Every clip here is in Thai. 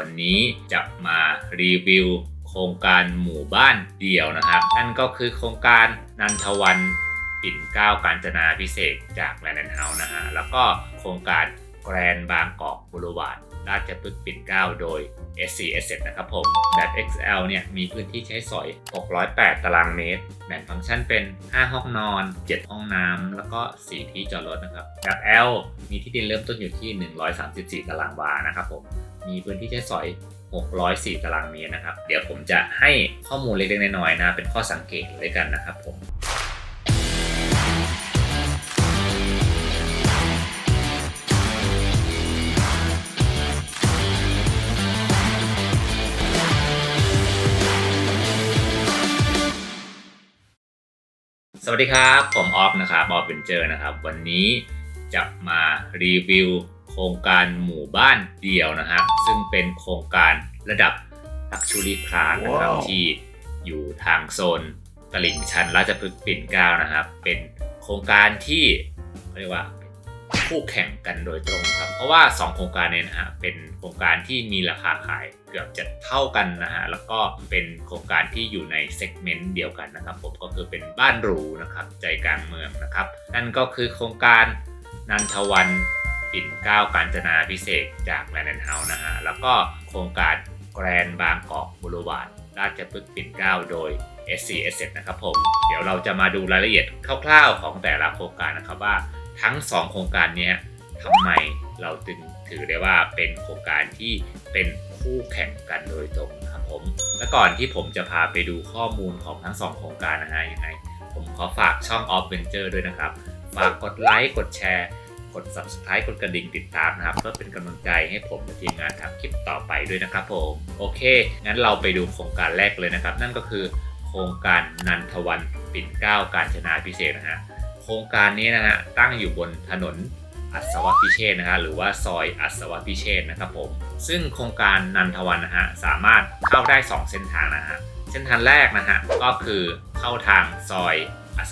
วันนี้จะมารีวิวโครงการหมู่บ้านเดี่ยวนะครับนั่นก็คือโครงการนันทวันปิ่นเก้าการจนาพิเศษจากแลนด์เฮาส์นะฮะแล้วก็โครงการแกรนบางกอกบุรวาดราชพฤกษ์ปิ่นเก้าโดย SC Asset นะครับผม แบบ XL เนี่ยมีพื้นที่ใช้สอย 608 ตารางเมตร แบ่งฟังก์ชันเป็น 5 ห้องนอน 7 ห้องน้ำ แล้วก็ 4 ที่จอดรถนะครับ แบบ L มีที่ดินเริ่มต้นอยู่ที่ 134 ตารางวานะครับผม มีพื้นที่ใช้สอย 604 ตารางเมตรนะครับ เดี๋ยวผมจะให้ข้อมูลเล็กๆน้อยๆนะ เป็นข้อสังเกตด้วยกันนะครับผมสวัสดีครับ ผมออฟนะครับออฟเวนเจอร์นะครับ วันนี้จะมารีวิว โครงการหมู่บ้านเดี่ยวนะครับ ซึ่งเป็นโครงการระดับลักชูรี่คลาสนะครับว้าวที่อยู่ทางโซนตลิ่งชันราชพฤกษ์ปิ่นเกล้านะครับ เป็นโครงการที่เขาเรียกว่าคู่แข่งกันโดยตรงครับ เพราะว่า 2 โครงการเนี้นะฮะเป็นโครงการที่มีราคาขายเกือบจะเท่ากันนะฮะแล้วก็เป็นโครงการที่อยู่ในเซกเมนต์เดียวกันนะครับ ผมก็คือเป็นบ้านหรูนะครับใจกลางเมืองนะครับ นั่นก็คือโครงการนันทวัน ปิ่นเกล้าการจนาพิเศษจากแลนด์เฮาส์นะฮะ แล้วก็โครงการแกรนบางกอกบุรวาดราชพฤกษ์ปิ่นเกล้าโดย SC Asset นะครับผม เดี๋ยวเราจะมาดูรายละเอียดคร่าวๆ ของแต่ละโครงการนะครับว่าทั้ง 2 โครงการนี้ทำไมเราจึงถือได้ว่าเป็นโครงการที่เป็นคู่แข่งกันโดยตรงนะครับผม และก่อนที่ผมจะพาไปดูข้อมูลของทั้ง 2 โครงการนะฮะยังไง ผมขอฝากช่อง Off Venture ด้วยนะครับ ฝากกดไลค์กดแชร์ กด Subscribe กดกระดิ่งติดตามนะครับ เพื่อเป็นกำลังใจให้ผมและทีมงานทำคลิปต่อไปด้วยนะครับผม โอเค งั้นเราไปดูโครงการแรกเลยนะครับ นั่นก็คือโครงการนันทวันปิ่นเก้าการชนาพิเศษนะฮะโครงการนี้นะฮะตั้งอยู่บนถนนอัศวพิเชษนะฮะหรือว่าซอยอัศวพิเชษนะครับผม ซึ่งโครงการนันทวันนะฮะสามารถเข้าได้ 2 เส้นทางนะฮะเส้นทางแรกนะฮะก็คือเข้าทางซอย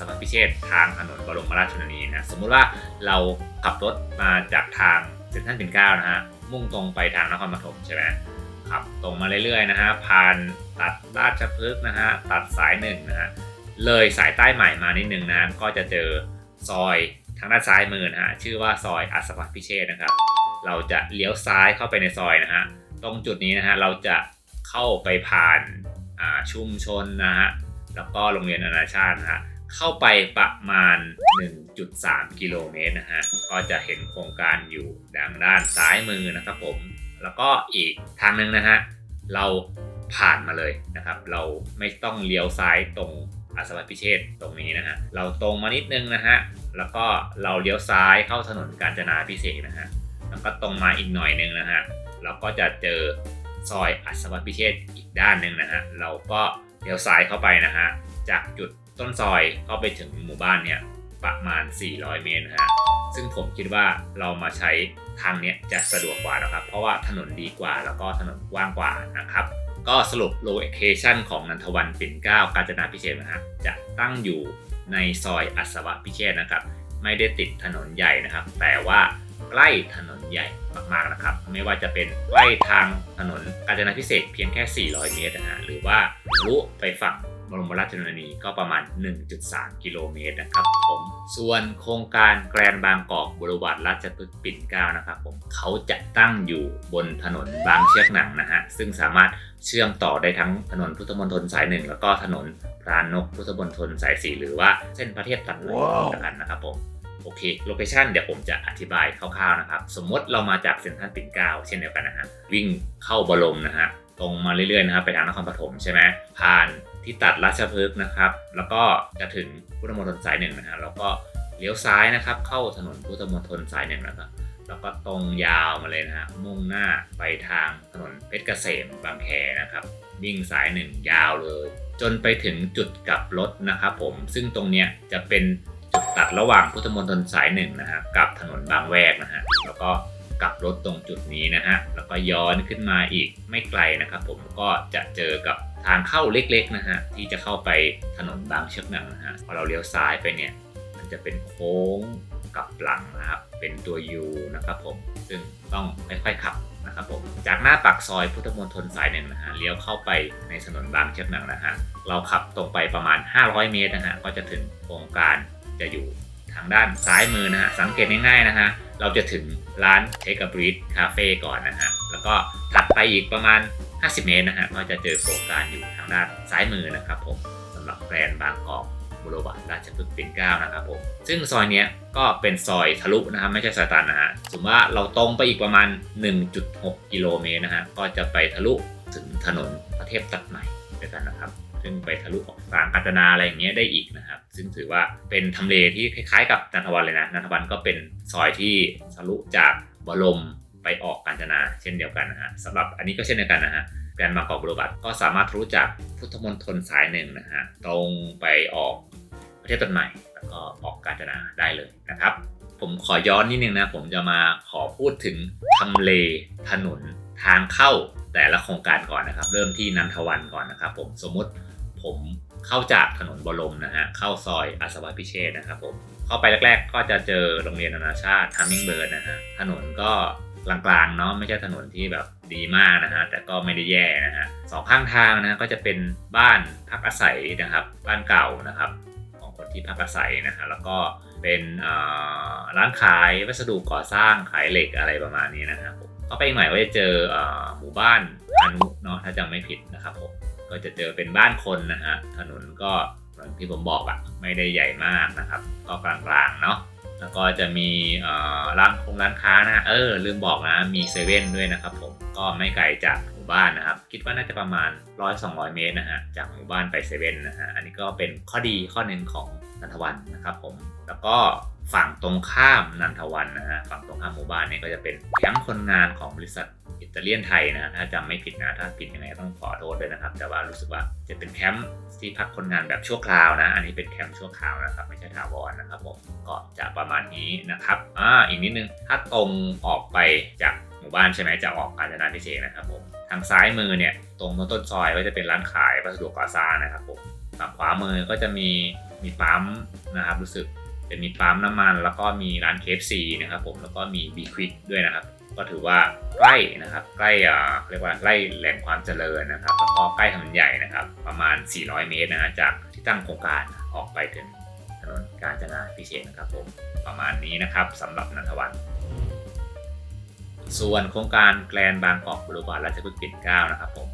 อัศวพิเชษทางถนนบรมราชชนนีนะสมมุติว่าเราขับรถมาจากทางเซ็นทรัลปิ่นเกล้านะฮะมุ่งตรงไปทางนครปฐมใช่ไหมขับตรงมาเรื่อยๆนะฮะผ่านตัดราชพฤกษ์นะฮะตัดสายหนึ่งนะฮะเลยสายใต้ใหม่มานิดนึงนะก็จะเจอซอยทางด้านซ้ายมือนะฮะชื่อว่าซอยอัศวพิเชษนะครับ เราจะเลี้ยวซ้ายเข้าไปในซอยนะฮะตรงจุดนี้นะฮะเราจะเข้าไปผ่านชุมชนนะฮะแล้วก็โรงเรียนนานาชาตินะฮะ เข้าไปประมาณ 1.3 กิโลเมตรนะฮะ ก็จะเห็นโครงการอยู่ดังด้านซ้ายมือนะครับผม แล้วก็อีกทางหนึ่งนะฮะ เราผ่านมาเลยนะครับ เราไม่ต้องเลี้ยวซ้ายตรงอาสวัพิเชษตรงนี้นะฮะ เราตรงมานิดนึงนะฮะ แล้วก็เราเลี้ยวซ้ายเข้าถนนกาญจนาพิเศษนะฮะ แล้วก็ตรงมาอีกหน่อยนึงนะฮะ เราก็จะเจอซอยอัศวพิเชษอีกด้านหนึ่งนะฮะ เราก็เลี้ยวซ้ายเข้าไปนะฮะ จากจุด ต้นซอยเข้าไปถึงหมู่บ้านเนี่ยประมาณ 400 เมตรนะฮะซึ่งผมคิดว่าเรามาใช้ทางเนี้ยจะสะดวกกว่านะครับ เพราะว่าถนนดีกว่าแล้วก็ถนนกว้างกว่านะครับ ก็สรุปโลเคชันของนันทวันปิ่นเก้ากาญจนาพิเศษนะฮะจะตั้งอยู่ในซอยอัศวพิเชษนะครับ ไม่ได้ติดถนนใหญ่นะครับ แต่ว่าใกล้ถนนใหญ่มากๆนะครับ ไม่ว่าจะเป็นใกล้ทางถนนกาญจนาพิเศษเพียงแค่ 400 เมตรนะฮะหรือว่าลุไปฝั่ง บรมราชชนนีก็ประมาณ 1.3 กิโลเมตรนะครับผมส่วนโครงการแกรนบางกอกบริวารราชพฤกษ์ปิ่นเกล้านะครับผมเขาจะตั้งอยู่บนถนนบางเชือกหนังนะฮะซึ่งสามารถเชื่อมต่อได้ทั้งถนนพุทธมณฑลสายหนึ่งแล้วก็ถนนพรานกพุทธมณฑลสายสี่หรือว่าเส้นพระเทพตัดใหม่ว้าวแล้วกันนะครับผมโอเค โลเคชันเดี๋ยวผมจะอธิบายคร่าวๆนะครับ สมมติเรามาจากเซ็นทรัลปิ่นเกล้าเช่นเดียวกันนะฮะ วิ่งเข้าบรมนะฮะ ตรงมาเรื่อยๆนะครับไปทางนครปฐมใช่ไหมผ่าน ที่ตัดราชพฤกษ์นะครับ แล้วก็จะถึงพุทธมณฑลสายหนึ่งนะฮะแล้วก็เลี้ยวซ้ายนะครับ เข้าถนนพุทธมณฑลสายหนึ่งแล้วก็แล้วก็ตรงยาวมาเลยนะฮะมุ่งหน้าไปทางถนนเพชรเกษมบางแคนะครับวิ่งสายหนึ่งยาวเลย จนไปถึงจุดกลับรถนะครับผมซึ่งตรงเนี้ยจะเป็นจุดตัดระหว่างพุทธมณฑลสายหนึ่งนะฮะกับถนนบางแวกนะฮะแล้วก็กลับรถตรงจุดนี้นะฮะแล้วก็ย้อนขึ้นมาอีกไม่ไกลนะครับ ผมก็จะเจอกับ ทางเข้าเล็กๆนะฮะที่จะเข้าไปถนนบางเชือกหนังนะฮะพอเราเลี้ยวซ้ายไปเนี่ยมันจะเป็นโค้งกลับหลังนะครับเป็นตัว U นะครับผมซึ่งต้องค่อยๆขับนะครับผมจากหน้าปากซอยพุทธมณฑลสายหนึ่งนะฮะเลี้ยวเข้าไปในถนนบางเชือกหนังนะฮะเราขับตรงไปประมาณ 500 เมตรนะฮะก็จะถึงโครงการจะอยู่ทางด้านซ้ายมือนะฮะสังเกตง่ายๆนะฮะเราจะถึงร้าน Take a Breath Cafe ก่อนนะฮะแล้วก็ถัดไปอีกประมาณ 50 เมตรนะฮะก็จะเจอโครงการอยู่ทางด้านซ้ายมือนะครับผมสำหรับแกรนบางกอกบุรวัตราชพฤกษ์ปิ่นเกล้านะครับผมซึ่งซอยเนี้ยก็เป็นซอยทะลุนะครับไม่ใช่ซอยตันนะฮะสมมติว่าเราตรงไปอีกประมาณ 1.6 กิโลเมตรนะฮะก็จะไปทะลุถึงถนนพระเทพตัดใหม่ด้วยกันนะครับ ซึ่งไปทะลุออกกลางกาญจนาอะไรอย่างเงี้ยได้อีกนะครับ ซึ่งถือว่าเป็นทำเลที่คล้ายๆ กับนันทวันเลยนะนันทวันก็เป็นซอยที่ทะลุจากบรม ไปออกกาญจนาเช่นเดียวกันนะฮะสำหรับอันนี้ก็เช่นเดียวกันนะฮะแกรนด์บากอกบรบัตก็สามารถทะลุจากพุทธมณฑลสายหนึ่งนะฮะตรงไปออกประเทศตัดใหม่แล้วก็ออกกาญจนาได้เลยนะครับ ผมขอย้อนนิดนึงนะผมจะมาขอพูดถึงทำเลถนนทางเข้าแต่ละโครงการก่อนนะครับ เริ่มที่นันทวันก่อนนะครับผมสมมติผมเข้าจากถนนบรมนะฮะเข้าซอยอาสวพิเชษนะครับผมเข้าไปแรก ๆ ก็จะเจอโรงเรียนนานาชาติทัมมิงเบิร์ดนะฮะถนนก็ กลางๆเนาะไม่ใช่ถนนที่แบบดีมากนะฮะแต่ก็ไม่ได้แย่นะฮะสองข้างทางนะก็จะเป็นบ้านพักอาศัยนะครับ บ้านเก่านะครับของคนที่พักอาศัยนะฮะแล้วก็เป็นร้านขายวัสดุก่อสร้างขายเหล็กอะไรประมาณนี้นะครับเข้าไปอีกหน่อยก็จะเจอหมู่บ้านอนุเนาะถ้าจำไม่ผิดนะครับผมก็จะเจอเป็นบ้านคนนะฮะถนนก็เหมือนที่ผมบอกอะไม่ได้ใหญ่มากนะครับ ก็กลางๆเนาะ แล้วก็จะมีร้านคงร้านค้านะเออลืมบอกนะมีเซเว่นด้วยนะครับผมก็ไม่ไกลจากหมู่บ้านนะครับ คิดว่าน่าจะประมาณ 100-200 เมตรนะฮะจากหมู่บ้านไปเซเว่นนะฮะอันนี้ก็เป็นข้อดีข้อหนึ่งของนันทวันนะครับผมแล้วก็ ฝั่งตรงข้ามนันทวันนะฮะฝั่งตรงข้ามหมู่บ้านเนี่ยก็จะเป็นแคมป์คนงานของบริษัทอิตาเลียนไทยนะฮะถ้าจำไม่ผิดนะถ้าผิดยังไงต้องขอโทษด้วยนะครับ แต่ว่ารู้สึกว่าจะเป็นแคมป์ที่พักคนงานแบบชั่วคราวนะ อันนี้เป็นแคมป์ชั่วคราวนะครับ ไม่ใช่ถาวรนะครับผมก็จะประมาณนี้นะครับอ่าอีกนิดนึงถ้าตรงออกไปจากหมู่บ้านใช่ไหมจะออกกาญจนาพิเศษนะครับผมทางซ้ายมือเนี่ยตรงต้นซอยก็จะเป็นร้านขายวัสดุก่อสร้างนะครับผมฝั่งขวามือก็จะมีมีปั๊มนะครับรู้สึก จะมีปั๊มน้ำมัน แล้วก็มีร้าน KFC นะครับผมแล้วก็มี B Quick ด้วยนะครับ ก็ถือว่าใกล้นะครับ ใกล้อ่าเรียกว่าใกล้แหล่งความเจริญนะครับ แล้วก็ใกล้ถนนใหญ่นะครับ ประมาณ 400 เมตรนะฮะจากที่ตั้งโครงการออกไปถึงถนนกาญจนาพิเศษนะครับผมประมาณนี้นะครับสำหรับนันทวันส่วนโครงการแกลนบางกอกบริวารราชพฤกษ์ปิ่นเกล้านะครับผม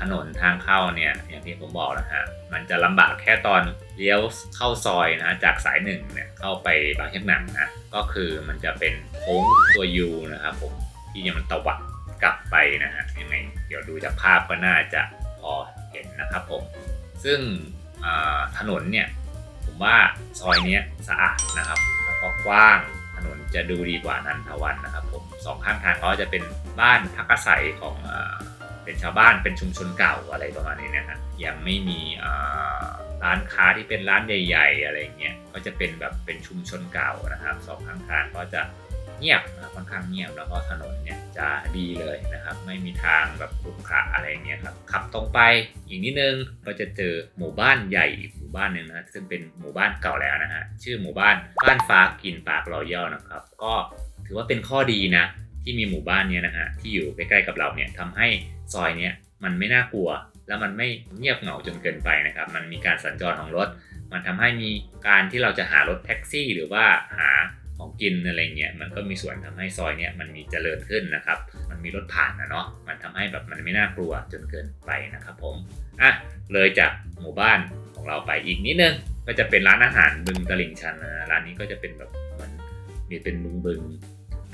ถนนทางเข้าเนี่ยอย่างที่ผมบอกนะฮะมันจะลำบากแค่ตอน เลี้ยวเข้าซอยนะจากสายหนึ่งเนี่ยเข้าไปบางเชียงหนังนะก็คือมันจะเป็นโค้งตัวยูนะครับผมที่ยังมันตวัดกลับไปนะฮะยังไงเดี๋ยวดูจากภาพก็น่าจะพอเห็นนะครับผม ซึ่งถนนเนี่ยผมว่าซอยนี้สะอาดนะครับแล้วก็กว้างถนนจะดูดีกว่านันทวันนะครับผมสองข้างทางเขาจะเป็นบ้านพักอาศัยของอเป็นชาวบ้านเป็นชุมชนเก่าอะไรประมาณนี้นะฮะยังไม่มีอ ร้านค้าที่เป็นร้านใหญ่ๆ อะไรเงี้ยก็จะเป็นแบบเป็นชุมชนเก่านะครับสองข้างทางก็จะเงียบนะครับค่อนข้างเงียบแล้วก็ถนนเนี่ยจะดีเลยนะครับ ไม่มีทางแบบขรุขระอะไรเงี้ยครับขับตรงไปอีกนิดนึงก็จะเจอหมู่บ้านใหญ่อีกหมู่บ้านหนึ่งนะซึ่งเป็นหมู่บ้านเก่าแล้วนะฮะชื่อหมู่บ้านบ้านฟ้ากินปากรอยัลนะครับ ก็ถือว่าเป็นข้อดีนะ ที่มีหมู่บ้านเนี้ยนะฮะที่อยู่ใกล้ๆกับเราเนี่ยทำให้ซอยเนี้ยมันไม่น่ากลัว แล้วมันไม่เงียบเหงาจนเกินไปนะครับ มันมีการสัญจรของรถ มันทำให้มีการที่เราจะหารถแท็กซี่ หรือว่าหาของกินอะไรเงี้ยมันก็มีส่วนทำให้ซอยเนี้ยมันมีเจริญขึ้นนะครับ มันมีรถผ่านนะเนาะมันทำให้แบบมันไม่น่ากลัวจนเกินไปนะครับผมอะเลยจากหมู่บ้านของเราไปอีกนิดนึงก็จะเป็นร้านอาหารบึงตลิ่งชันนะร้านนี้ก็จะเป็นแบบมือนมีเป็นบึงบึง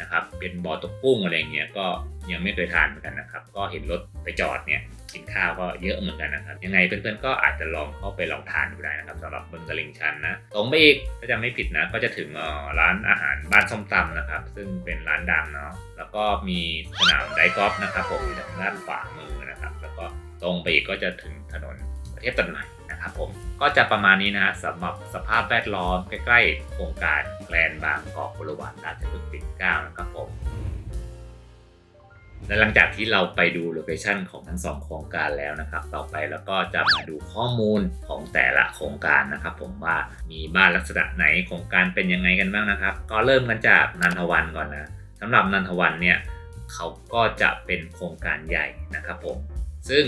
นะครับเป็นบ่อตกกุ้งอะไรเงี้ยก็ยังไม่เคยทานเหมือนกันนะครับ ก็เห็นรถไปจอดเนี่ย กินข้าวก็เยอะเหมือนกันนะครับ ยังไงเพื่อนๆก็อาจจะลองเข้าไปลองทานดูได้นะครับสำหรับบึงตลิ่งชันนะตรงไปอีกถ้าจะไม่ผิดนะ ก็จะถึงร้านอาหารบ้านส้มตำนะครับ ซึ่งเป็นร้านดังเนาะแล้วก็มีสนามไดกอล์ฟนะครับผมอยู่ทางด้านขวามือนะครับ แล้วก็ตรงไปอีกก็จะถึงถนนประเทศตัดใหม่นะครับผมก็จะประมาณนี้นะฮะสำหรับสภาพแวดล้อมใกล้ๆโครงการแกลนบางกอกบริวารราชพฤกษ์ปิ่นเกล้านะครับผม และหลังจากที่เราไปดูโลเคชันของทั้งสองโครงการแล้วนะครับ ต่อไปเราก็จะมาดูข้อมูลของแต่ละโครงการนะครับ ผมว่ามีบ้านลักษณะไหนโครงการเป็นยังไงกันบ้างนะครับ ก็เริ่มกันจากนันทวันก่อนนะสำหรับนันทวันเนี่ยเขาก็จะเป็นโครงการใหญ่นะครับผมซึ่ง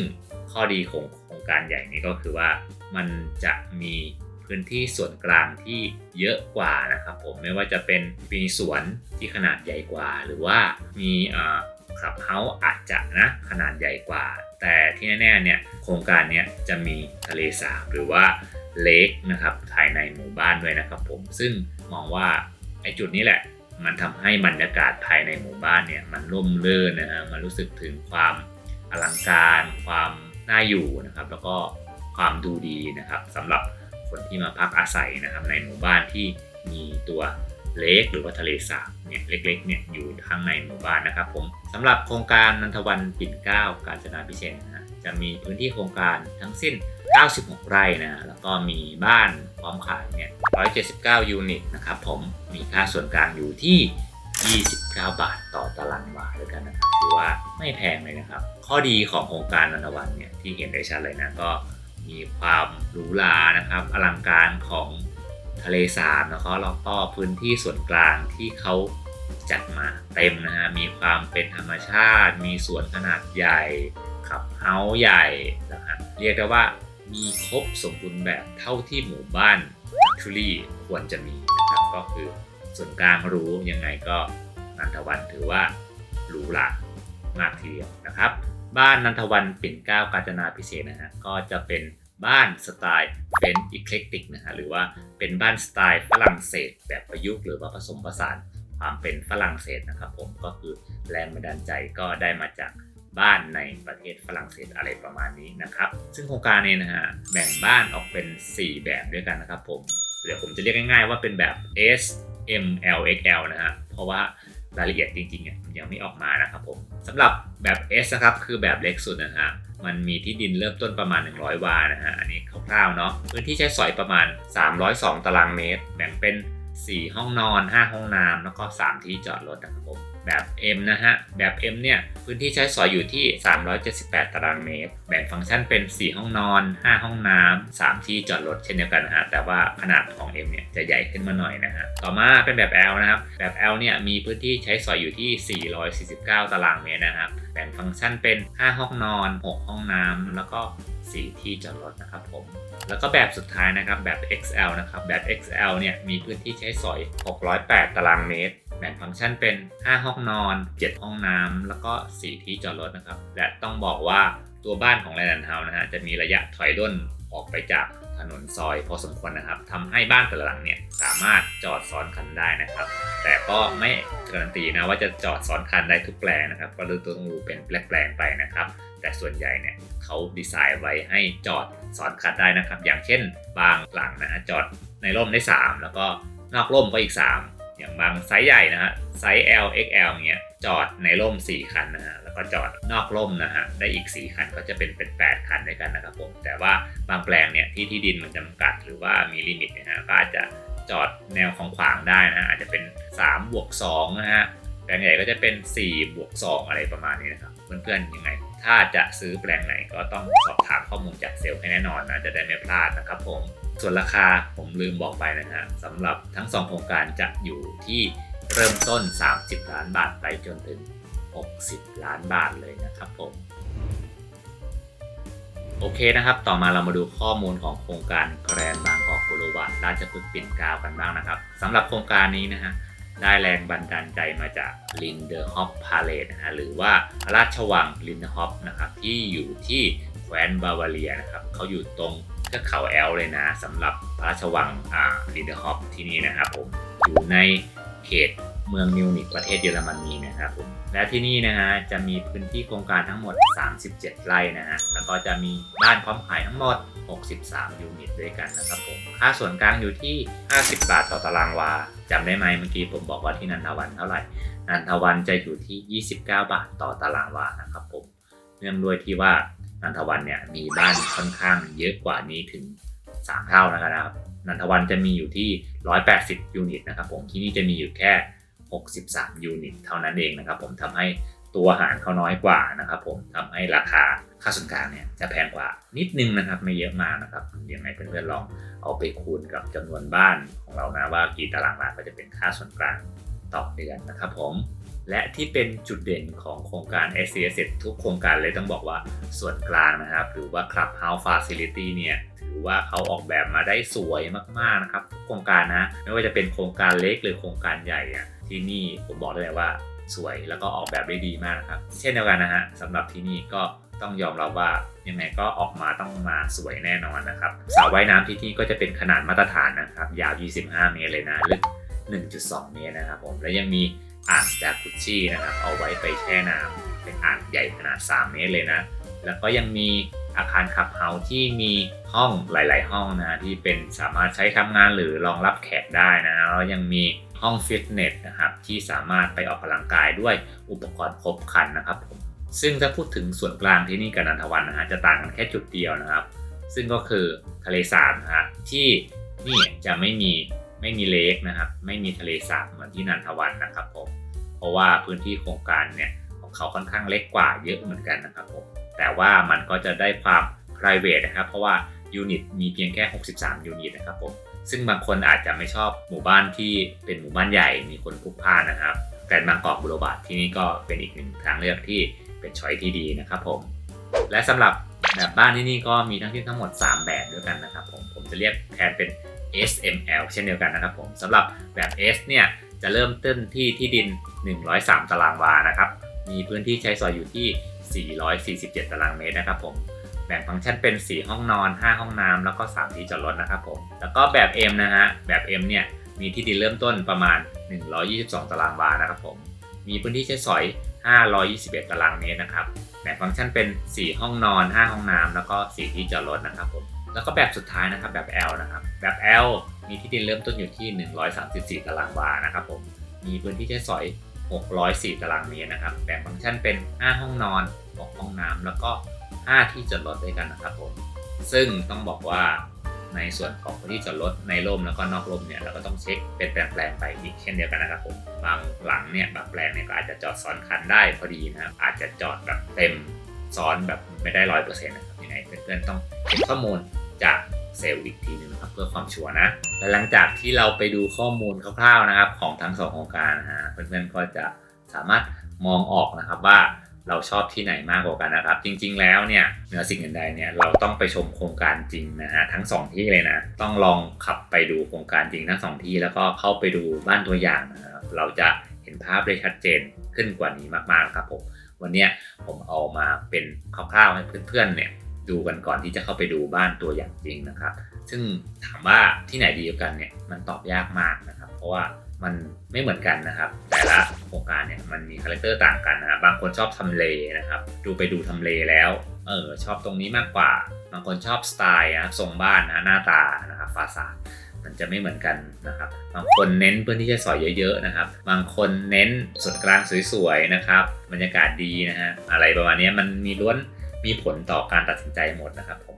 ข้อดีของโครงการใหญ่นี้ก็คือว่ามันจะมีพื้นที่ส่วนกลางที่เยอะกว่านะครับผมไม่ว่าจะเป็นมีสวนที่ขนาดใหญ่กว่า หรือว่ามี คลับเฮาส์อาจจะนะขนาดใหญ่กว่า แต่ที่แน่ๆเนี่ยโครงการเนี้ยจะมีทะเลสาบหรือว่าเลกนะครับภายในหมู่บ้านด้วยนะครับผมซึ่งมองว่าไอ้จุดนี้แหละ มันทำให้บรรยากาศภายในหมู่บ้านเนี่ยมันร่มรื่นนะฮะมันรู้สึกถึงความอลังการ ความน่าอยู่นะครับ แล้วก็ความดูดีนะครับสำหรับคนที่มาพักอาศัยนะครับในหมู่บ้านที่มีตัว เลกหรือว่าทะเลสาบเนี่ยเล็กๆเนี่ยอยู่ข้างในหมู่บ้านนะครับผมสำหรับโครงการนันทวันปิ่นเก้ากาญจนาพิเศษนะจะมีพื้นที่โครงการทั้งสิ้น 96 ไร่นะแล้วก็มีบ้านพร้อมขายเนี่ย179 ยูนิตนะครับผมมีค่าส่วนกลางอยู่ที่ 29 บาทต่อตารางวาด้วยกันนะครับถือว่าไม่แพงเลยนะครับ ข้อดีของโครงการนันทวันเนี่ยที่เห็นได้ชัดเลยนะก็มีความหรูหรานะครับอลังการของ ทะเลสาบนะครับแล้วก็พื้นที่ส่วนกลางที่เขาจัดมาเต็มนะฮะมีความเป็นธรรมชาติ มีสวนขนาดใหญ่ขับเฮาส์ใหญ่นะฮะเรียกได้ว่ามีครบสมบูรณ์แบบเท่าที่หมู่บ้านชูรี่ควรจะมีนะครับก็คือส่วนกลางรู้ยังไงก็นันทวันถือว่าหรูหรามากทีเดียวนะครับ บ้านนันทวันปิ่นเก้ากาญจนาพิเศษนะฮะก็จะเป็น บ้านสไตล์เป็นอิเคลติกนะฮะหรือว่าเป็นบ้านสไตล์ฝรั่งเศส แบบประยุกต์หรือว่าผสมผสานความเป็นฝรั่งเศสนะครับผมก็คือแรงบันดาลใจก็ได้มาจากบ้านในประเทศฝรั่งเศสอะไรประมาณนี้นะครับ ซึ่งโครงการนี้นะฮะแบ่งบ้านออกเป็น 4 แบบด้วยกันนะครับผมเดี๋ยวผมจะเรียกง่ายๆว่าเป็นแบบ S M L X L นะฮะเพราะว่ารายละเอียดจริงๆเนี่ยยังไม่ออกมานะครับผมสำหรับแบบ S นะครับคือแบบเล็กสุดนะฮะ มันมีที่ดินเริ่มต้นประมาณ 100 วานะฮะ อันนี้คร่าวๆเนาะ พื้นที่ใช้สอยประมาณ 302 ตารางเมตร แบ่งเป็น 4 ห้องนอน 5 ห้องน้ำแล้วก็ 3 ที่จอดรถนะครับผม แบบ M นะฮะ แบบ M เนี่ย พื้นที่ใช้สอยอยู่ที่ 378 ตารางเมตร แบ่งฟังก์ชันเป็น 4 ห้องนอน 5 ห้องน้ำ 3 ที่จอดรถเช่นเดียวกันนะฮะ แต่ว่าขนาดของ M เนี่ยจะใหญ่ขึ้นมาหน่อยนะฮะ ต่อมาเป็นแบบ L นะครับ แบบ L เนี่ยมีพื้นที่ใช้สอยอยู่ที่ 449 ตารางเมตรนะครับ แบ่งฟังก์ชันเป็น 5 ห้องนอน 6 ห้องน้ำ แล้วก็ 4 ที่จอดรถนะครับผมแล้วก็แบบสุดท้ายนะครับแบบ XL นะครับแบบ XL เนี่ยมีพื้นที่ใช้สอย 608 ตารางเมตร แบ่งฟังก์ชันเป็น 5 ห้องนอน 7 ห้องน้ำแล้วก็4ที่จอดรถนะครับ และต้องบอกว่าตัวบ้านของแลนด์เฮาส์นะฮะจะมีระยะถอยร่นออกไปจากถนนซอยพอสมควรนะครับทำให้บ้านแต่ละหลังเนี่ยสามารถจอดซ้อนคันได้นะครับ แต่ก็ไม่การันตีนะว่าจะจอดซ้อนคันได้ทุกแปลงนะครับก็ต้องดูเป็นแปลงไปนะครับ แต่ส่วนใหญ่เนี่ยเขาดีไซน์ไว้ให้จอดซ้อนคันได้นะครับ อย่างเช่น บางหลังนะฮะจอดในร่มได้ 3 แล้วก็นอกร่มก็อีก 3 อย่างบางไซส์ใหญ่นะฮะไซส์ L XL เงี้ยจอดในร่ม 4 คันนะฮะแล้วก็จอดนอกร่มนะฮะได้อีก 4 คันก็จะเป็นเป็น 8 คันด้วยกันนะครับผม แต่ว่าบางแปลงเนี่ยที่ที่ดินมันจำกัดหรือว่ามีลิมิตนะฮะก็อาจจะจอดแนวของขวางได้นะอาจจะเป็น3บวก2นะฮะแปลงใหญ่ก็จะเป็น4บวก2อะไรประมาณนี้นะครับเพื่อนๆยังไง ถ้าจะซื้อแปลงไหนก็ต้องสอบถามข้อมูลจากเซลล์ให้แน่นอนนะจะได้ไม่พลาดนะครับผม ส่วนราคาผมลืมบอกไปนะฮะสำหรับทั้ง 2 โครงการจะอยู่ที่เริ่มต้น 30 ล้านบาทไปจนถึง 60 ล้านบาทเลยนะครับผม โอเคนะครับ ต่อมาเรามาดูข้อมูลของโครงการแกรนบางกอกบุรวาราชพฤกษ์ปิ่นเกล้ากันบ้างนะครับสำหรับโครงการนี้นะฮะได้แรงบันดาลใจมาจากลินเดอร์ฮอปพาเลตนะฮะหรือว่าราชวังลินเดอร์ฮอปนะครับที่อยู่ที่แคว้นบาวาเรียนะครับเขาอยู่ตรง เทือกเขาแอลเลยนะสำหรับพระราชวังอ่าลินเดอร์ฮอปที่นี่นะครับผมอยู่ในเขตเมืองมิวนิกประเทศเยอรมนีนะครับผมและที่นี่นะฮะจะมีพื้นที่โครงการทั้งหมด 37 ไร่นะฮะแล้วก็จะมีบ้านพร้อมขายทั้งหมด 63 ยูนิตด้วยกันนะครับผมค่าส่วนกลางอยู่ที่ 50 บาทต่อตารางวาจำได้ไหมเมื่อกี้ผมบอกว่าที่นันทวันเท่าไหร่นันทวันจะอยู่ที่ 29 บาทต่อตารางวานะครับผมเนื่องด้วยที่ว่า นันทวันเนี่ยมีบ้านค่อนข้างเยอะกว่านี้ถึง 3 เท่านะครับ นันทวันจะมีอยู่ที่ 180 ยูนิตนะครับผมที่นี่จะมีอยู่แค่ 63 ยูนิต เท่านั้นเองนะครับผมทำให้ตัวหารเขาน้อยกว่านะครับผมทำให้ราคาค่าส่วนกลางเนี่ยจะแพงกว่านิดนึงนะครับไม่เยอะมากนะครับยังไงเพื่อนๆลองเอาไปคูณกับจำนวนบ้านของเรานะว่ากี่ตารางวาก็จะเป็นค่าส่วนกลางต่อเดือนนะครับผม และที่เป็นจุดเด่นของโครงการ s c s ทุกโครงการเลยต้องบอกว่าส่วนกลางนะครับ หรือว่า Clubhouse Facility เนี่ยถือว่าเขาออกแบบมาได้สวยมากๆนะครับทุกโครงการนะ ไม่ว่าจะเป็นโครงการเล็กหรือโครงการใหญ่อะที่นี่ผมบอกได้เลยว่าสวยแล้วก็ออกแบบได้ดีมากนะครับ เช่นเดียวกันนะฮะสำหรับที่นี่ก็ต้องยอมรับว่ายังไงก็ออกมาต้องมาสวยแน่นอนนะครับสระว่ายน้ำที่นี่ก็จะเป็นขนาดมาตรฐานนะครับ ยาว 25 เมตรเลยนะลึก 1.2 เมตรนะครับผมและยังมี อ่างจากุชชี่นะครับเอาไว้ไปแช่น้ำเป็นอ่างใหญ่ขนาด 3 เมตรเลยนะ แล้วก็ยังมีอาคารขับเฮาที่มีห้องหลาย ๆ ห้องนะที่เป็นสามารถใช้ทำงานหรือรองรับแขกได้นะแล้วยังมีห้องฟิตเนสนะครับที่สามารถไปออกกำลังกายด้วยอุปกรณ์ครบครันนะครับผมซึ่งถ้าพูดถึงส่วนกลางที่นี่กับนันทวันนะฮะจะต่างกันแค่จุดเดียวนะครับ ซึ่งก็คือทะเลสาบนะฮะที่นี่จะไม่มี ไม่มีเลคนะครับไม่มีทะเลสาบเหมือนที่นันทวันนะครับผมเพราะว่าพื้นที่โครงการเนี่ยของเขาค่อนข้างเล็กกว่าเยอะเหมือนกันนะครับผมแต่ว่ามันก็จะได้ความ p r i v a t e นะครับเพราะว่ายูนิตมีเพียงแค่ 63 ยูนิตนะครับผมซึ่งบางคนอาจจะไม่ชอบหมู่บ้านที่เป็นหมู่บ้านใหญ่มีคนพลุกพล่านนะครับแกรนด์บางกอกบุโรบาทที่นี่ก็เป็นอีกหนึ่งทางเลือกที่เป็นช้อยที่ดีนะครับผมและสำหรับแบบบ้านที่นี่ก็มีทั้งที่ทั้งหมด 3 แบบด้วยกันนะครับผมผมจะเรียกแทนเป็น SML เช่นเดียวกันนะครับผมสำหรับแบบ S เนี่ยจะเริ่มต้นที่ที่ดิน 103 ตารางวานะครับ มีพื้นที่ใช้สอยอยู่ที่ 447 ตารางเมตรนะครับผมแบ่งฟังก์ชันเป็น 4 ห้องนอน 5 ห้องน้ำแล้วก็ 3 ที่จอดรถนะครับผม แล้วก็แบบ M นะฮะ แบบ M เนี่ย มีที่ดินเริ่มต้นประมาณ 122 ตารางวานะครับผม มีพื้นที่ใช้สอย 521 ตารางเมตรนะครับ แบ่งฟังก์ชันเป็น 4 ห้องนอน 5 ห้องน้ำแล้วก็ 4 ที่จอดรถนะครับผม แล้วก็แบบสุดท้ายนะครับแบบ L นะครับแบบ L มีที่ดินเริ่มต้นอยู่ที่ 134 ตารางวานะครับผมมีพื้นที่ใช้สอย 604 ตารางเมตรนะครับแบ่งฟังก์ชันเป็น 5 ห้องนอน 6 ห้องน้ำแล้วก็ 5 ที่จอดรถด้วยกันนะครับผมซึ่งต้องบอกว่าในส่วนของพื้นที่จอดรถในร่มแล้วก็นอกร่มเนี่ยเราก็ต้องเช็คเป็นแปลงไปอีกเช่นเดียวกันนะครับผมบางหลังเนี่ยบางแปลงเนี่ยก็อาจจะจอดซ้อนคันได้พอดีนะครับอาจจะจอดแบบเต็มซ้อนแบบไม่ได้ร้อยเปอร์เซ็นต์นะครับยังไงเพื่อนๆต้องเช็คข้อมูล จากเซลล์อีกทีหนึงนะครับเพื่อความชัวร์นะ และหลังจากที่เราไปดูข้อมูลคร่าวๆนะครับของทั้งสองโครงการนะฮะเพื่อนๆก็จะสามารถมองออกนะครับว่าเราชอบที่ไหนมากกว่ากันนะครับ จริงๆ แล้วเนี่ยเหนือสิ่งอื่นใดเนี่ยเราต้องไปชมโครงการจริงนะฮะทั้งสองที่เลยนะ ต้องลองขับไปดูโครงการจริงทั้งสองที่แล้วก็เข้าไปดูบ้านตัวอย่างนะครับเราจะเห็นภาพได้ชัดเจนขึ้นกว่านี้มากๆครับผมวันนี้ผมเอามาเป็นคร่าวๆให้เพื่อนๆเนี่ย ดูกันก่อนที่จะเข้าไปดูบ้านตัวอย่างจริงนะครับ ซึ่งถามว่าที่ไหนดีกันเนี่ยมันตอบยากมากนะครับ เพราะว่ามันไม่เหมือนกันนะครับ แต่ละโครงการเนี่ยมันมีคาแรคเตอร์ต่างกันนะครับบางคนชอบทำเลนะครับ ดูไปดูทำเลแล้วเออชอบตรงนี้มากกว่า บางคนชอบสไตล์นะครับทรงบ้านนะหน้าตานะครับฟาซาดมันจะไม่เหมือนกันนะครับ บางคนเน้นพื้นที่ใช้สอยเยอะๆนะครับ บางคนเน้นส่วนกลางสวยๆนะครับบรรยากาศดีนะฮะอะไรประมาณนี้มันมีล้วน มีผลต่อการตัดสินใจหมดนะครับผม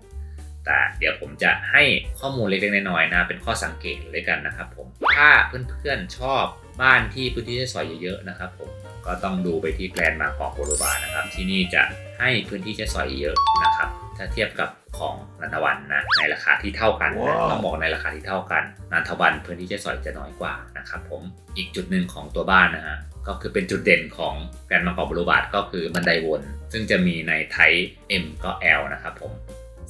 แต่เดี๋ยวผมจะให้ข้อมูลเล็กๆน้อยๆนะ เป็นข้อสังเกตเลยกันนะครับผมถ้าเพื่อนๆชอบบ้านที่พื้นที่ใช้สอยเยอะๆนะครับผมก็ต้องดูไปที่แกลนด์มาร์กอกโบโลบานะครับ ที่นี่จะให้พื้นที่ใช้สอยเยอะนะครับ ถ้าเทียบกับของนันทวันนะในราคาที่เท่ากันนะว้าวต้องบอกในราคาที่เท่ากันนันทวันพื้นที่ใช้สอยจะน้อยกว่านะครับผมอีกจุดหนึ่งของตัวบ้านนะฮะ ก็คือเป็นจุดเด่นของแกรนด์มาร์กอกโบโลบาก็คือบันไดวน ซึ่งจะมีในไทป์ M ก็ L นะครับผม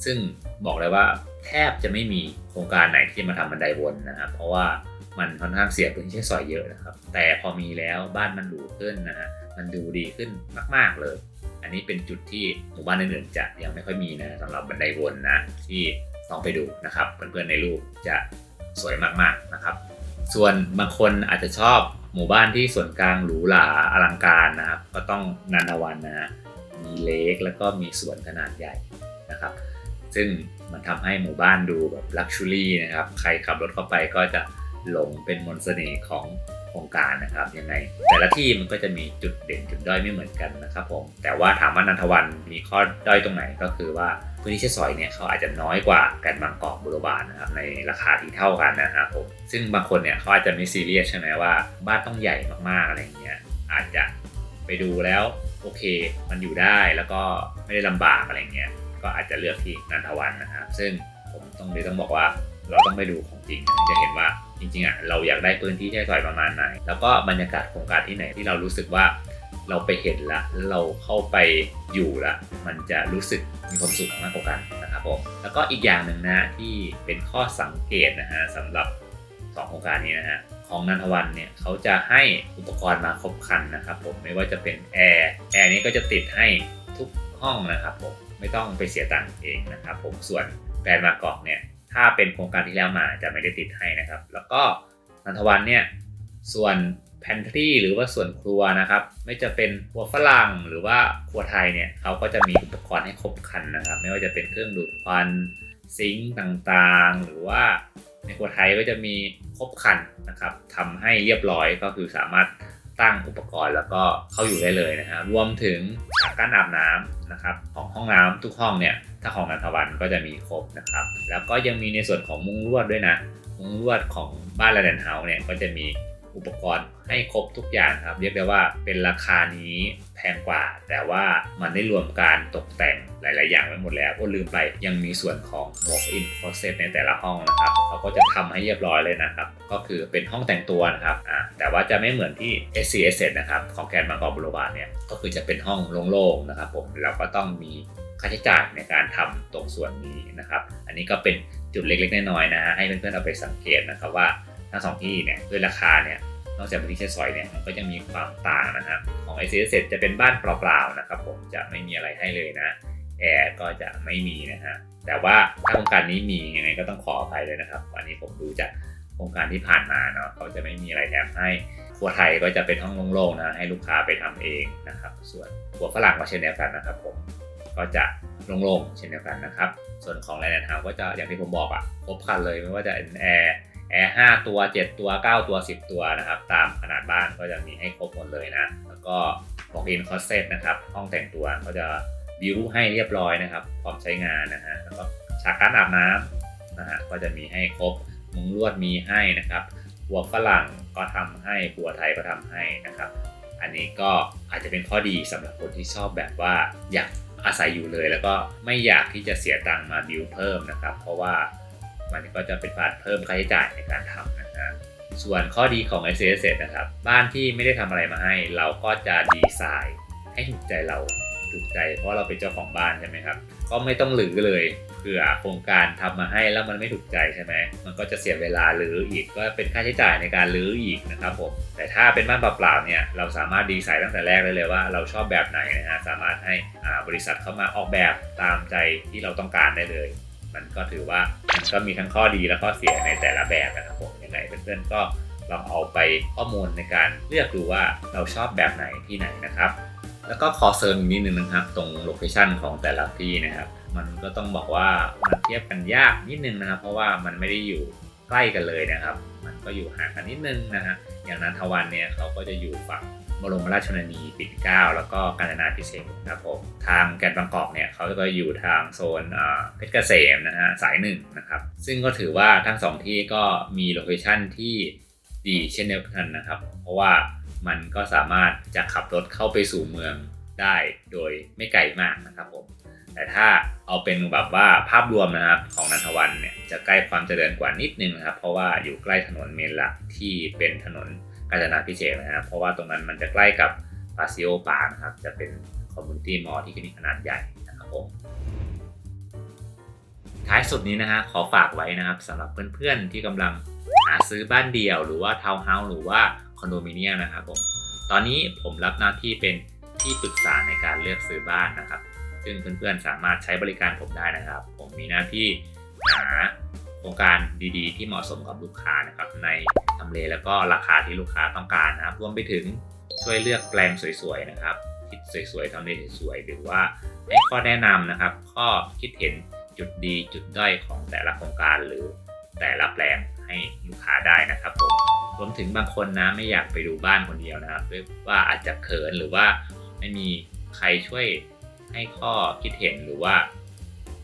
ซึ่งบอกเลยว่าแทบจะไม่มีโครงการไหนที่จะมาทำบันไดวนนะครับ เพราะว่ามันค่อนข้างเสียพื้นที่ใช้สอยเยอะนะครับ แต่พอมีแล้วบ้านมันดูขึ้นนะฮะมันดูดีขึ้นมาก ๆเลย อันนี้เป็นจุดที่หมู่บ้านอื่นๆจะยังไม่ค่อยมีนะสำหรับบันไดวนนะที่ลองไปดูนะครับเพื่อนๆในรูปจะสวยมากๆนะครับ ส่วนบางคนอาจจะชอบ หมู่บ้านที่ส่วนกลางหรูหราอลังการนะครับ ก็ต้องนันทวันนะมีเลคแล้วก็มีสวนขนาดใหญ่นะครับ ซึ่งมันทำให้หมู่บ้านดูแบบลักชัวรี่นะครับ ใครขับรถเข้าไปก็จะหลงเป็นมนต์เสน่ห์ของโครงการนะครับยังไง แต่ละที่มันก็จะมีจุดเด่นจุดด้อยไม่เหมือนกันนะครับผมแต่ว่าถามว่านันทวันมีข้อด้อยตรงไหนก็คือว่า พื้นที่ใช้สอยเนี่ยเขาอาจจะน้อยกว่ากันบางกอกบุรบาลนะครับในราคาที่เท่ากันนะครับผมซึ่งบางคนเนี่ยเขาอาจจะไม่ซีเรียสใช่ไหมว่าบ้านต้องใหญ่มากๆอะไรอย่างเงี้ยอาจจะไปดูแล้วโอเค มันอยู่ได้แล้วก็ไม่ได้ลำบากอะไรเงี้ยก็อาจจะเลือกที่นันทวันนะครับ ซึ่งผมต้องเลยต้องบอกว่าเราต้องไปดูของจริงถึงจะเห็นว่าจริงๆอะเราอยากได้พื้นที่ใช้สอยประมาณไหน แล้วก็บรรยากาศโครงการที่ไหนที่เรารู้สึกว่า เราไปเห็นละแล้วเราเข้าไปอยู่ละมันจะรู้สึกมีความสุขมากกว่ากันนะครับผมแล้วก็อีกอย่างหนึ่งนะที่เป็นข้อสังเกตนะฮะสำหรับสองโครงการนี้นะฮะของนันทวันเนี่ยเขาจะให้อุปกรณ์มาครบครันนะครับผมไม่ว่าจะเป็นแอร์แอร์นี้ก็จะติดให้ทุกห้องนะครับผมไม่ต้องไปเสียตังค์เองนะครับผมส่วนแบรนด์มากอกเนี่ยถ้าเป็นโครงการที่แล้วมาจะไม่ได้ติดให้นะครับ แล้วก็นันทวันเนี่ยส่วน แพนทรีหรือว่าส่วนครัวนะครับ ไม่จะเป็นครัวฝรั่งหรือว่าครัวไทยเนี่ยเขาก็จะมีอุปกรณ์ให้ครบครันนะครับ ไม่ว่าจะเป็นเครื่องดูดควันซิงค์ต่างๆ หรือว่าในครัวไทยก็จะมีครบครันนะครับทำให้เรียบร้อยก็คือสามารถตั้งอุปกรณ์แล้วก็เข้าอยู่ได้เลยนะครับรวมถึงฉากกั้นอาบน้ำนะครับของห้องน้ำทุกห้องเนี่ยถ้าของนันทวันก็จะมีครบนะครับ แล้วก็ยังมีในส่วนของมุ้งลวดด้วยนะ มุ้งลวดของบ้านระเดนเฮาเนี่ยก็จะมี อุปกรณ์ให้ครบทุกอย่างครับ เรียกได้ว่าเป็นราคานี้แพงกว่า แต่ว่ามันได้รวมการตกแต่งหลาย ๆ อย่างไว้หมดแล้วก็ลืมไปยังมีส่วนของ walk in closet ในแต่ละห้องนะครับเขาก็จะทำให้เรียบร้อยเลยนะครับ ก็คือเป็นห้องแต่งตัวนะครับอ่าแต่ว่าจะไม่เหมือนที่ S C S นะครับของแกรนด์มาร์กอร์บรูบาเนี่ยก็คือจะเป็นห้องโล่ง ๆ นะครับผมแล้วก็ต้องมีค่าใช้จ่ายในการทำตรงส่วนนี้นะครับ อันนี้ก็เป็นจุดเล็ก ๆ น้อย ๆ นะฮะให้เพื่อน ๆ เอาไปสังเกตนะครับว่า ทั้งสองที่เนี่ยด้วยราคาเนี่ยนอกจากพื้นที่ใช้สอยเนี่ยมันก็ยังมีความต่างนะครับของ i c s จะเป็นบ้านเปล่าๆนะครับผมจะไม่มีอะไรให้เลยนะแอร์ก็จะไม่มีนะฮะแต่ว่าถ้าโครงการนี้มียังไงก็ต้องขออภัยเลยนะครับอันนี้ผมดูจากโครงการที่ผ่านมาเนาะเขาจะไม่มีอะไรแถมให้ครัวไทยก็จะเป็นห้องโล่งๆนะให้ลูกค้าไปทำเองนะครับส่วนครัวฝรั่งก็เช่นเดียวกันนะครับผมก็จะโล่งๆเช่นเดียวกันนะครับส่วนของแลนด์เฮาก็จะอย่างที่ผมบอกอะครบครันเลยไม่ว่าจะแอร์ แอร์ห้าตัว7ตัว9ตัว10ตัวนะครับ ตามขนาดบ้านก็จะมีให้ครบหมดเลยนะ แล้วก็บอกอินคอสเซตนะครับ ห้องแต่งตัวก็จะบิวให้เรียบร้อยนะครับ พร้อมใช้งานนะฮะแล้วก็ฉากการอาบน้ำนะฮะก็จะมีให้ครบมุงลวดมีให้นะครับบัวฝรั่งก็ทำให้บัวไทยก็ทำให้นะครับ อันนี้ก็อาจจะเป็นข้อดีสำหรับคนที่ชอบแบบว่าอยากอาศัยอยู่เลยแล้วก็ไม่อยากที่จะเสียตังค์มาบิวเพิ่มนะครับ เพราะว่า มันก็จะเป็นการเพิ่มค่าใช้จ่ายในการทำนะฮะส่วนข้อดีของ s s นะครับ บ้านที่ไม่ได้ทำอะไรมาให้ เราก็จะดีไซน์ให้ถูกใจเราถูกใจ เพราะเราเป็นเจ้าของบ้านใช่ไหมครับ ก็ไม่ต้องหรือเลยเผื่อโครงการทำมาให้แล้วมันไม่ถูกใจใช่ไหม มันก็จะเสียเวลาหรืออีกก็เป็นค่าใช้จ่ายในการรื้ออีกนะครับผม แต่ถ้าเป็นบ้านเปล่าๆเนี่ยเราสามารถดีไซน์ตั้งแต่แรกได้เลยว่าเราชอบแบบไหนนะฮะ สามารถให้อาบริษัทเข้ามาออกแบบตามใจที่เราต้องการได้เลย มันก็ถือว่ามันก็มีทั้งข้อดีและข้อเสียในแต่ละแบบนะครับผมยังไงเพื่อนๆก็ลองเอาไปข้อมูลในการเลือกดูว่าเราชอบแบบไหนที่ไหนนะครับ แล้วก็ขอเสริมอีกนิดนึงนะครับ ตรงโลเคชันของแต่ละที่นะครับ มันก็ต้องบอกว่ามันเทียบกันยากนิดนึงนะครับ เพราะว่ามันไม่ได้อยู่ใกล้กันเลยนะครับ มันก็อยู่ห่างกันนิดนึงนะฮะอย่างนันทวันเนี่ยเขาก็จะอยู่ฝั่ง บรมราชชนนีปิ่นเกล้าแล้วก็กาญนาพิเศษนะครับผมทางแก่นบางกอกเนี่ยเขาก็อยู่ทางโซนเพชรเกษมนะฮะสายหนึ่งนะครับซึ่งก็ถือว่าทั้งสองที่ก็มีโลเคชั่นที่ดีเช่นเดียวกันนะครับ เพราะว่ามันก็สามารถจะขับรถเข้าไปสู่เมืองได้โดยไม่ไกลมากนะครับผมแต่ถ้าเอาเป็นแบบว่าภาพรวมนะครับของนันทวันเนี่ยจะใกล้ความเจริญกว่านิดนึงนะครับ เพราะว่าอยู่ใกล้ถนนเมนหลักที่เป็นถนน กาญจนาพิเศษนะครับ เพราะว่าตรงนั้นมันจะใกล้กับปาซิโอปาร์นะครับ จะเป็นคอมมูนิตี้มอลล์ที่มีขนาดใหญ่นะครับผมท้ายสุดนี้นะฮะขอฝากไว้นะครับสำหรับเพื่อนๆที่กำลังหาซื้อบ้านเดี่ยว หรือว่าทาวน์เฮาส์หรือว่าคอนโดมิเนียมนะครับผมตอนนี้ผมรับหน้าที่เป็นที่ปรึกษาในการเลือกซื้อบ้านนะครับ ซึ่งเพื่อนๆสามารถใช้บริการผมได้นะครับ ผมมีหน้าที่หา โครงการดีๆ ที่เหมาะสมกับลูกค้านะครับในทำเลแล้วก็ราคาที่ลูกค้าต้องการนะครับรวมไปถึงช่วยเลือกแปลงสวยๆนะครับทิศสวยๆทำเลสวยๆหรือว่าให้ข้อแนะนำนะครับ ข้อคิดเห็นจุดดีจุดด้อยของแต่ละโครงการหรือแต่ละแปลงให้ลูกค้าได้นะครับผมรวมถึงบางคนนะไม่อยากไปดูบ้านคนเดียวนะครับด้วยว่าอาจจะเขินหรือว่าไม่มีใครช่วยให้ข้อคิดเห็นหรือว่า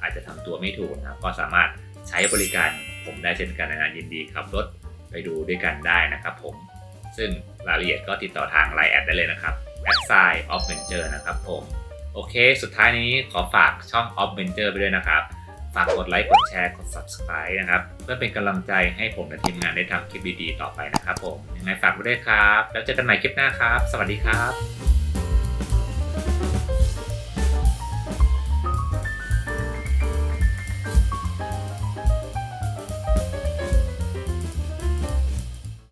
อาจจะทำตัวไม่ถูกนะครับก็สามารถ ใช้บริการผมได้เช่นกันนะยินดีขับรถไปดูด้วยกันได้นะครับผม ซึ่งรายละเอียดก็ติดต่อทาง Line แอดได้เลยนะครับ a d s i g n of Venture นะครับผม โอเค สุดท้ายนี้ขอฝากช่อง Off Venture ไปด้วยนะครับ ฝากกดไลค์กดแชร์กด subscribe นะครับ เพื่อเป็นกำลังใจให้ผมและทีมงานได้ทำคลิปดีๆต่อไปนะครับผมยังไงฝากไว้ด้วยครับ แล้วเจอกันใหม่คลิปหน้าครับ สวัสดีครับ